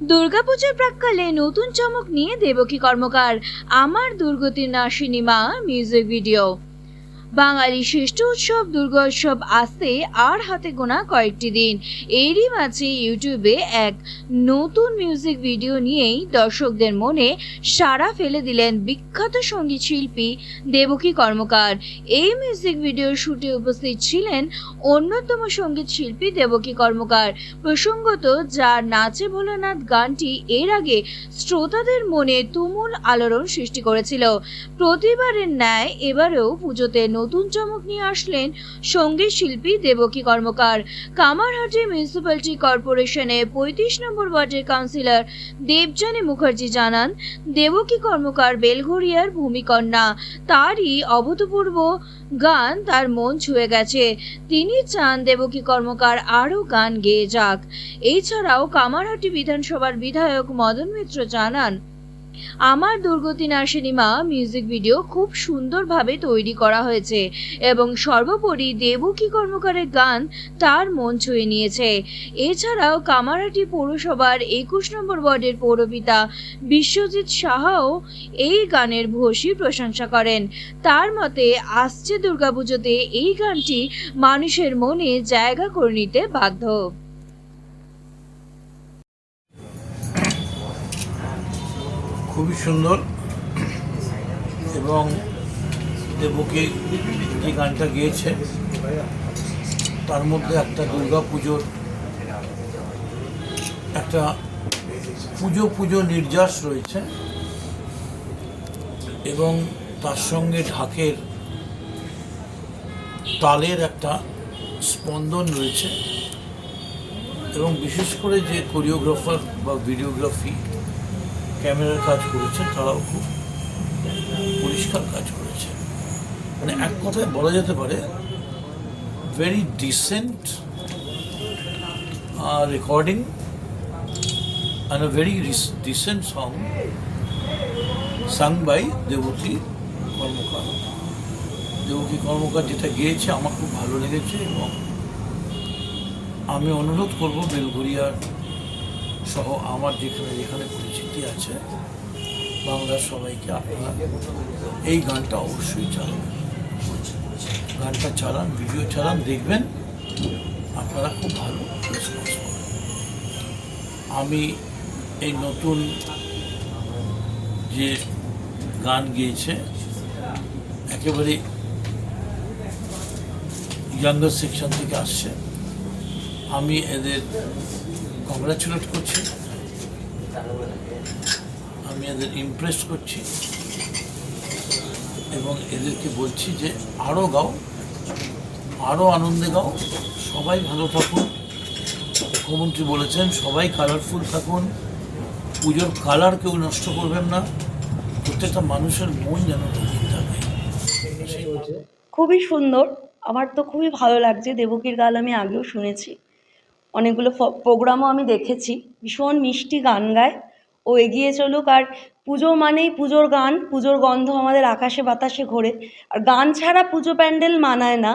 দুর্গাপূজার প্রাককালে নতুন চমক নিয়ে দেবকী কর্মকার আমার দুর্গতির নাশিনী মা মিউজিক ভিডিও বাঙালি শ্রেষ্ঠ উৎসব, দুর্গোৎসব আসতে আর হাতে গোনা কয়েকটি দিন। এরই মাঝে ইউটিউবে এক নতুন মিউজিক ভিডিও নিয়েই দর্শকদের মনে সাড়া ফেলে দিলেন বিখ্যাত সংগীত শিল্পী দেবকী কর্মকার। এই মিউজিক ভিডিওর শুটে উপস্থিত ছিলেন অন্যতম সংগীত শিল্পী দেবকী কর্মকার। প্রসঙ্গত, যার নাচে ভোলানাথ গানটি এর আগে শ্রোতাদের মনে তুমুল আলোড়ন সৃষ্টি করেছিল। প্রতিবারের ন্যায় এবারেও পুজোতে নতুন চমক নিয়ে আসলেন সংগীত শিল্পী দেবকী কর্মকার। কামারহাটি মিউনিসিপ্যালিটি কর্পোরেশনে পঁয়ত্রিশ নম্বর ওয়ার্ডের কাউন্সিলর দেবজানী মুখার্জি জানান, দেবকী কর্মকার বেলঘরিয়ার ভূমিকন্যা। তারই অভূতপূর্ব গান তার মন ছুঁয়ে গেছে। তিনি চান দেবকী কর্মকার আরও গান গেয়ে যাক। এছাড়াও কামারহাটি বিধানসভার বিধায়ক মদন মিত্র জানান আমার দুর্গতি নার্সিনী মা মিউজিক ভিডিও খুব সুন্দরভাবে তৈরি করা হয়েছে এবং সর্বোপরি দেবকী কর্মকারের গান তার মন ছুঁয়ে নিয়েছে। এছাড়াও কামারাটি পৌরসভার একুশ নম্বর ওয়ার্ডের পৌরপিতা বিশ্বজিৎ সাহাও এই গানের ভূয়সী প্রশংসা করেন। তার মতে, আসছে দুর্গাপুজোতে এই গানটি মানুষের মনে জায়গা করে নিতে বাধ্য। খুবই সুন্দর। এবং দেবকে যে গানটা গেয়েছে, তার মধ্যে একটা দুর্গা পুজোর একটা পুজো পুজো নির্যাস রয়েছে এবং তার সঙ্গে ঢাকের তালের একটা স্পন্দন রয়েছে এবং বিশেষ করে যে কোরিওগ্রাফার বা ভিডিওগ্রাফি ক্যামেরার কাজ করেছে, তারাও খুব পরিষ্কার কাজ করেছে। মানে এক কথায় বলা যেতে পারে very decent recording and very decent song sung by Debati Karmakar Debaki Karmakar যেটা গিয়েছে, আমার খুব ভালো লেগেছে এবং আমি অনুরোধ করব বেলঘরিয়ার সহ আমার যেখানে যেখানে পরিচিতি আছে, বাংলার সবাইকে আপনারা এই গানটা অবশ্যই চালান। গানটা চালান, ভিডিও চালান, দেখবেন আপনারা খুব ভালো রেসপন্স আমি এই নতুন যে গান গেয়েছে, একেবারে ইয়াঙ্গার সেকশন থেকে আসছে, আমি এদের কংগ্রাচুলেট করছি। আমি এদের ইমপ্রেস করছি। এবং এদেরকে বলছি যে আরও গাও আরও আনন্দে গাও, সবাই ভালো থাকুন। মুখ্যমন্ত্রী বলেছেন, সবাই কালারফুল থাকুন। পুজোর কালার কেউ নষ্ট করবেন না। প্রত্যেকটা মানুষের মন যেন থাকে। খুবই সুন্দর। আমার তো খুবই ভালো লাগছে। দেবকীর গাল আমি আগেও শুনেছি। অনেকগুলো প্রোগ্রামও আমি দেখেছি। ভীষণ মিষ্টি গান গায়। ও এগিয়ে চলুক আর পুজো মানেই পুজোর গান পুজোর গন্ধ আমাদের আকাশে বাতাসে ঘোরে। আর গান ছাড়া পুজো প্যান্ডেল মানায় না।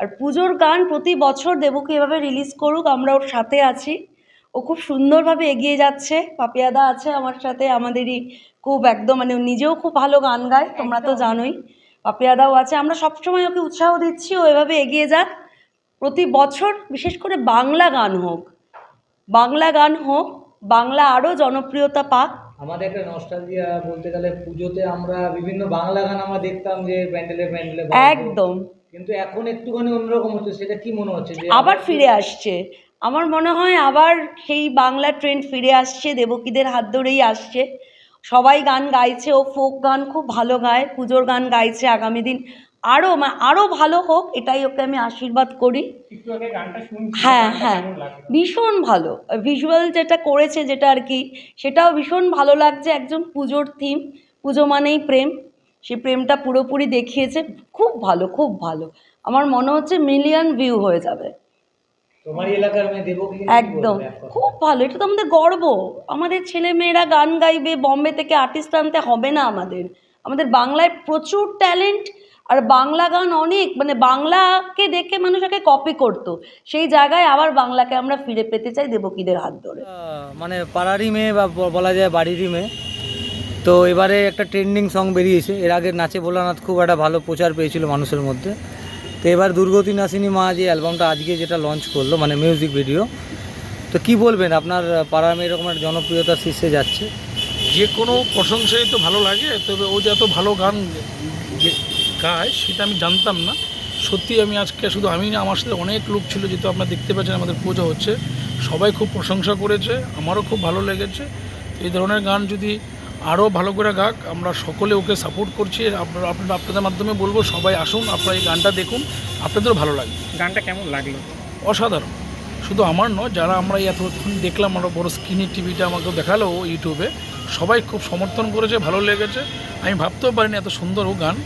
আর পুজোর গান প্রতি বছর দেবকী এভাবে রিলিজ করুক আমরা ওর সাথে আছি। ও খুব সুন্দরভাবে এগিয়ে যাচ্ছে। পাপিয়াদা আছে আমার সাথে আমাদেরই খুব একদম মানে নিজেও খুব ভালো গান গায় তোমরা তো জানোই। পাপিয়াদাও আছে। আমরা সবসময় ওকে উৎসাহ দিচ্ছি ও এভাবে এগিয়ে যাক। প্রতি বছর বিশেষ করে বাংলা গান হোক বাংলা গান হোক বাংলা আরও জনপ্রিয়তা পাক। আমাদের একটা নস্টালজিয়া বলতে গেলে পুজোতে আমরা বিভিন্ন বাংলা গান আমরা দেখতাম যে প্যান্ডেলে প্যান্ডেলে একদম। কিন্তু এখন একটুখানি অন্যরকম হচ্ছে সেটা কি মনে হচ্ছে যে আবার ফিরে আসছে। আমার মনে হয় আবার সেই বাংলা ট্রেন্ড ফিরে আসছে দেবকীদের হাত ধরেই আসছে। সবাই গান গাইছে ও ফোক গান খুব ভালো গায় পুজোর গান গাইছে আগামী দিন। আরও আরও ভালো হোক এটাই ওকে আমি আশীর্বাদ করি। হ্যাঁ হ্যাঁ। ভীষণ ভালো। ভিজুয়াল যেটা করেছে যেটা আর কি সেটাও ভীষণ ভালো লাগছে। একজন পুজোর থিম পুজো মানেই প্রেম। সে প্রেমটা পুরোপুরি দেখিয়েছে। খুব ভালো খুব ভালো। আমার মনে হচ্ছে মিলিয়ন ভিউ হয়ে যাবে। একদম। খুব ভালো। এটা তো আমাদের গর্ব। আমাদের ছেলে মেয়েরা গান গাইবে বম্বে থেকে আর্টিস্ট আনতে হবে না আমাদের। আমাদের বাংলায় প্রচুর ট্যালেন্ট আর বাংলা গান অনেক মানে বাংলাকে দেখে মানুষ আগে কপি করতো। সেই জায়গায় আবার বাংলাকে আমরা ফিরে পেতে চাই দেবকীদের হাত ধরে। মানে পাড়ারই মেয়ে বা ব- বলা যায় বাড়িরই মেয়ে। তো এবারে একটা ট্রেন্ডিং সং বেরিয়েছে। এর আগে নাচে ভোলানাথ খুব একটা ভালো প্রচার পেয়েছিল মানুষের মধ্যে। তো এবার দুর্গতি নাসিনী মা যে অ্যালবামটা আজকে যেটা লঞ্চ করল মানে মিউজিক ভিডিও তো কি বলবেন? আপনার পাড়ার মেয়ে এরকম একটা জনপ্রিয়তার শীর্ষে যাচ্ছে। যে কোনো প্রশংসাই তো ভালো লাগে তবে ও যে এত ভালো গান গায় সেটা আমি জানতাম না। সত্যি আমি আজকে শুধু আমি না আমার সাথে অনেক লোক ছিল যেহেতু আপনারা দেখতে পাচ্ছেন আমাদের পুজো হচ্ছে। সবাই খুব প্রশংসা করেছে আমারও খুব ভালো লেগেছে। এই ধরনের গান যদি আরও ভালো করে গাক আমরা সকলে ওকে সাপোর্ট করছি। আপনারা আপনারা আপনাদের মাধ্যমে বলব সবাই আসুন আপনারা এই গানটা দেখুন আপনাদেরও ভালো লাগবে। গানটা কেমন লাগল? অসাধারণ। শুধু আমার নয় যারা আমরা এই এতক্ষণ দেখলাম আমরা বড় স্ক্রিনের টিভিটা আমাকে দেখাল ইউটিউবে সবাই খুব সমর্থন করেছে ভালো লেগেছে। আমি ভাবতেও পারিনি এত সুন্দর ও গান।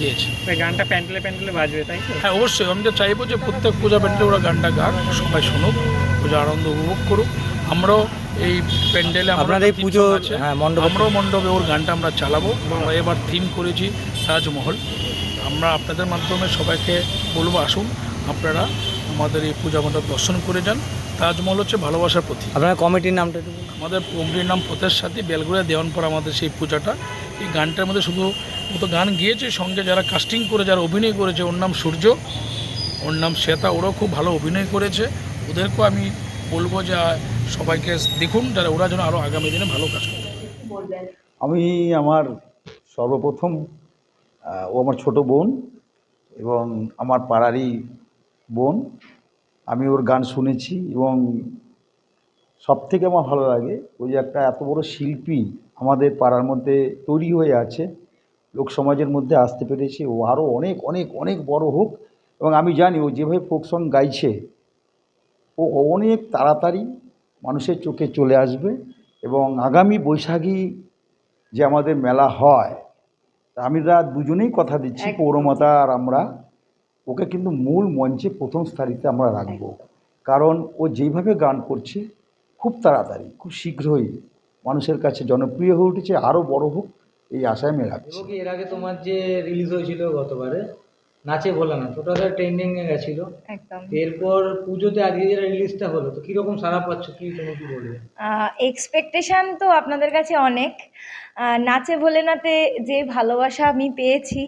গেয়েছে গানটা প্যান্ডেলে প্যান্ডেলে বাজবে তাই হ্যাঁ অবশ্যই। আমি তো চাইব যে প্রত্যেক পূজা প্যান্ডেলে ওরা গানটা গাক সবাই শুনুক পূজা আনন্দ উপভোগ করুক। আমরাও এই প্যান্ডেলে আমরা আপনাদের এই পুজো হ্যাঁ মণ্ডপ আমরাও মণ্ডপে ওর গানটা আমরা চালাবো। আমরা এবার থিম করেছি তাজমহল। আমরা আপনাদের মাধ্যমে সবাইকে বলব আসুন আপনারা আমাদের এই পূজা মণ্ডপ দর্শন করে যান। তাজমহল হচ্ছে ভালোবাসার প্রতীক। আপনার কমিটির নামটা আমাদের কমিটির নাম প্রতেশ সাথী বেলগুড়িয়া দেওয়ানপর আমাদের সেই পূজাটা। এই গানটার মধ্যে শুধু ও তো গান গিয়েছে সঙ্গে যারা কাস্টিং করে যারা অভিনয় করেছে ওর নাম সূর্য ওর নাম শ্বেতা ওরাও খুব ভালো অভিনয় করেছে। ওদেরকেও আমি বলব যে সবাইকে দেখুন যারা ওরা যেন আরও আগামী দিনে ভালো কাজ করে আমি আমার সর্বপ্রথম ও আমার ছোট বোন এবং আমার পাড়ারই বোন আমি ওর গান শুনেছি এবং সব থেকে আমার ভালো লাগে ওই যে একটা এত বড় শিল্পী আমাদের পাড়ার মধ্যে তৈরি হয়ে আছে লোক সমাজের মধ্যে আসতে পেরেছে ও আরও অনেক অনেক অনেক বড় হোক এবং আমি জানি ও যেভাবে ফোক সং গাইছে ও অনেক তাড়াতাড়ি মানুষের চোখে চলে আসবে এবং আগামী বৈশাখী যে আমাদের মেলা হয় আমি আমরা দুজনেই কথা দিচ্ছি। পৌরমাতা আর আমরা ওকে কিন্তু মূল মঞ্চে প্রথম স্থানিতে আমরা রাখব। কারণ ও যেইভাবে গান করছে, খুব তাড়াতাড়ি, খুব শীঘ্রই মানুষের কাছে জনপ্রিয় হয়ে উঠেছে, আরও বড় হোক, এই আশায় আমি রাখছি। এর আগে তোমার যে রিলিজ হয়েছিল গতবারে? নাচে ভোলা না ওটা তো ট্রেন্ডিং এ গেছিল। একদম। এরপর পুজোতে আজকে যেটা রিলিজটা হলো তো কীরকম সারা পাচ্ছ কি তুমি কি বলবে? এক্সপেকটেশন তো আপনাদের কাছে অনেক। নাচে ভোলেনাতে যে ভালোবাসা আমি পেয়েছি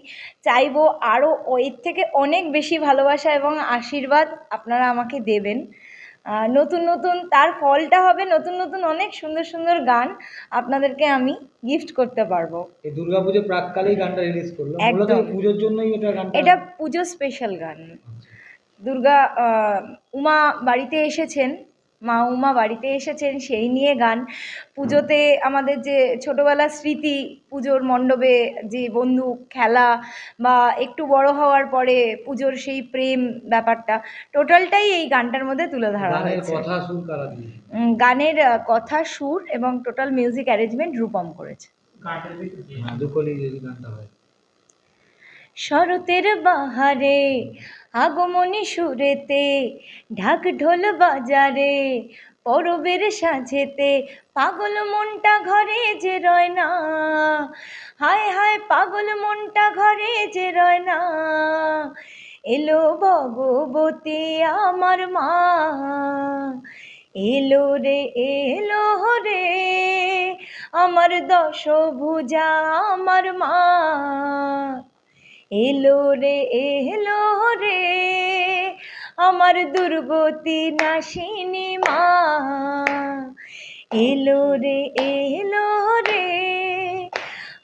চাইব আরও এর থেকে অনেক বেশি ভালোবাসা এবং আশীর্বাদ আপনারা আমাকে দেবেন। নতুন নতুন তার ফলটা হবে নতুন নতুন অনেক সুন্দর সুন্দর গান আপনাদেরকে আমি গিফট করতে পারব। এই দুর্গাপুজো প্রাককালেই গানটা রিলিজ করল একদম। পুজোর জন্যই এটা গানটা এটা পুজো স্পেশাল গান। দুর্গা উমা বাড়িতে এসেছেন। মা উমা বাড়িতে এসেছেন সেই নিয়ে গান। পুজোতে আমাদের যে ছোটোবেলার স্মৃতি পুজোর মণ্ডপে যে বন্ধু খেলা বা একটু বড় হওয়ার পরে পুজোর সেই প্রেম ব্যাপারটা টোটালটাই এই গানটার মধ্যে তুলে ধরা হয়েছে। গানের কথা সুর এবং টোটাল মিউজিক অ্যারেঞ্জমেন্ট রূপম করেছে হ্যাঁ দুকলি যদি গানটা হয় শরতের বাহারে, আগমনী সুরেতে ঢাক ঢোল বাজারে, পরবের সাজেতে পাগল মনটা ঘরে যে রয় না। হায় হায় পাগল মনটা ঘরে যে রয় না। এলো ভগবতী আমার মা। এলো রে এলো রে আমার দশ ভুজা আমার মা। এলো রে এলো রে। আমার দুর্গতি নাশিনী মা। এলো রে এলো রে।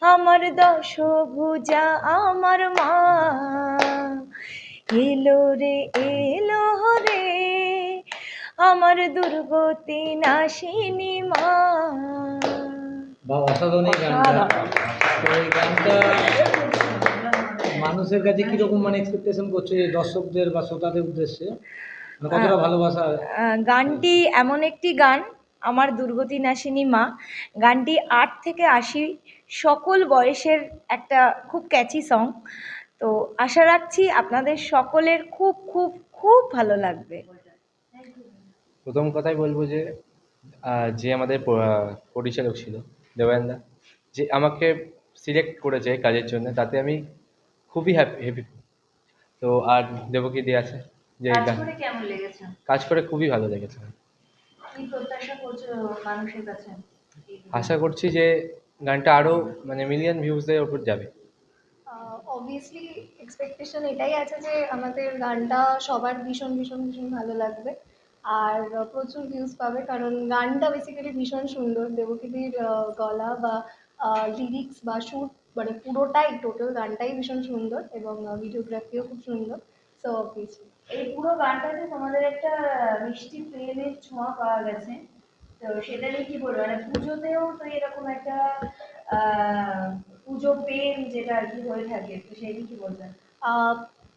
আমার দশ ভুজা আমার মা। এলো রে এলো রে। আমার দুর্গতি নাশিনী মা। বা অসাধারণ গানটা। এই গানটা মানুষের কাছে কীরকম মানে এক্সপেকটেশন করছ যে দর্শকদের বা শ্রোতাদের উদ্দেশ্যে? মানে কতটা ভালোবাসা? গানটি এমন একটি গান আমার দুর্গতি নাশিনী মা। গানটি আট থেকে আশি সকল বয়সের একটা খুব ক্যাচি সং তো আশা রাখছি আপনাদের সকলের খুব খুব খুব ভালো লাগবে। প্রথম কথাই বলব যে যে আমাদের পরিচালক ছিল দেবায়নদা যে আমাকে সিলেক্ট করেছে কাজের জন্য তাতে আমি খুবই হ্যাপি হ্যাপি তো আর দেবকী দি আছে? যে কাজ গান। করে কেমন লেগেছে? কাজ করে খুবই ভালো লেগেছে। কি প্রত্যাশা করছ মানুষের কাছে? আশা করছি যে গানটা আরও মানে মিলিয়ন ভিউজের ওপর যাবে। অবভিয়াসলি এক্সপেকটেশন এটাই আছে যে আমাদের গানটা সবার ভীষণ ভীষণ ভীষণ ভালো লাগবে। আর প্রচুর ভিউজ পাবে কারণ গানটা বেসিক্যালি ভীষণ সুন্দর। দেবকীদির গলা বা লিরিক্স বা শ্যুট মানে পুরোটাই টোটাল গানটাই ভীষণ সুন্দর এবং ভিডিওগ্রাফিও খুব সুন্দর। সো অবভিয়াসলি এই পুরো গানটাতে তোমাদের একটা মিষ্টি প্রেমের ছোঁয়া পাওয়া গেছে। তো সেটা নিয়ে কি বলব? মানে পুজোতেও তো এরকম একটা পুজো প্রেম যেটা আর কি হয়ে থাকে। তো সেই নিয়ে কি বলবেন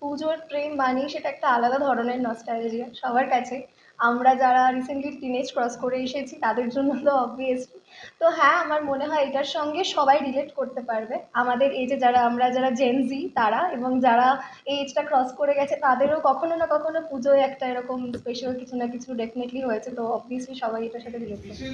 পুজোর প্রেম মানেই সেটা একটা আলাদা ধরনের নস্টালজিয়া সবার কাছে। আমরা যারা রিসেন্টলি টিনেজ ক্রস করে এসেছি, তাদের জন্য তো অবভিয়াসলি তো হ্যাঁ আমার মনে হয় এটার সঙ্গে সবাই রিলেট করতে পারবে। আমাদের এজে যারা, আমরা যারা জেনজি তারা এবং যারা এই এজটা ক্রস করে গেছে, তাদেরও কখনো না কখনো পুজোয় একটা এরকম স্পেশাল কিছু না কিছু ডেফিনেটলি হয়েছে। তো অবভিয়াসলি সবাই এটার সাথে রিলেট করবে।